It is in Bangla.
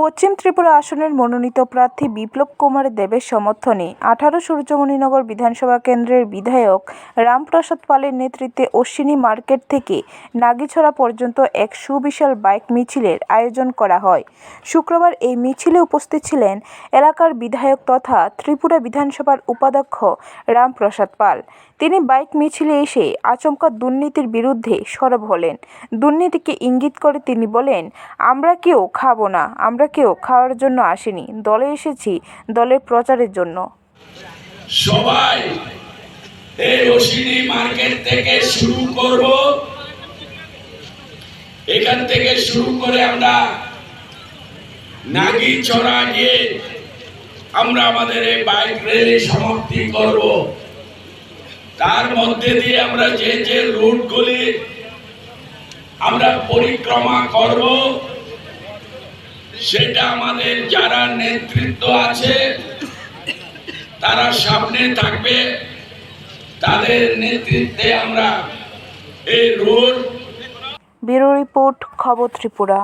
পশ্চিম ত্রিপুরা আসনের মনোনীত প্রার্থী বিপ্লব কুমার দেবের সমর্থনে আঠারো সূর্যমণিনগর বিধানসভা কেন্দ্রের বিধায়ক রামপ্রসাদ পালের নেতৃত্বে অশ্বিনী মার্কেট থেকে নাগিছড়া পর্যন্ত এক সুবিশাল বাইক মিছিলের আয়োজন করা হয়। শুক্রবার এই মিছিলে উপস্থিত ছিলেন এলাকার বিধায়ক তথা ত্রিপুরা বিধানসভার উপাধ্যক্ষ রামপ্রসাদ পাল। তিনি বাইক মিছিলে এসে আচমকা দুর্নীতির বিরুদ্ধে সরব হলেন। দুর্নীতিকে ইঙ্গিত করে তিনি বলেন, আমরা কেউ খাব না, আমরা কেউ খাওয়ার জন্য আসিনি। দলে এসেছি দলের প্রচারের জন্য। সবাই এই অশ্বিনী মার্কেট থেকে শুরু করব। এখান থেকে শুরু করে আমরা নাগি চড়া গিয়ে আমরা আমাদের এই বাইক র্যালি সমাপ্তি করব। তার মধ্যে দিয়ে আমরা যে যে রুটগুলি আমরা পরিক্রমা করব সেটা আমাদের যারা নেতৃত্ব আছে, তারা সামনে থাকবে। তাদের নেতৃত্বে আমরা এই রোড ব্যুরো রিপোর্ট, খবর ত্রিপুরা।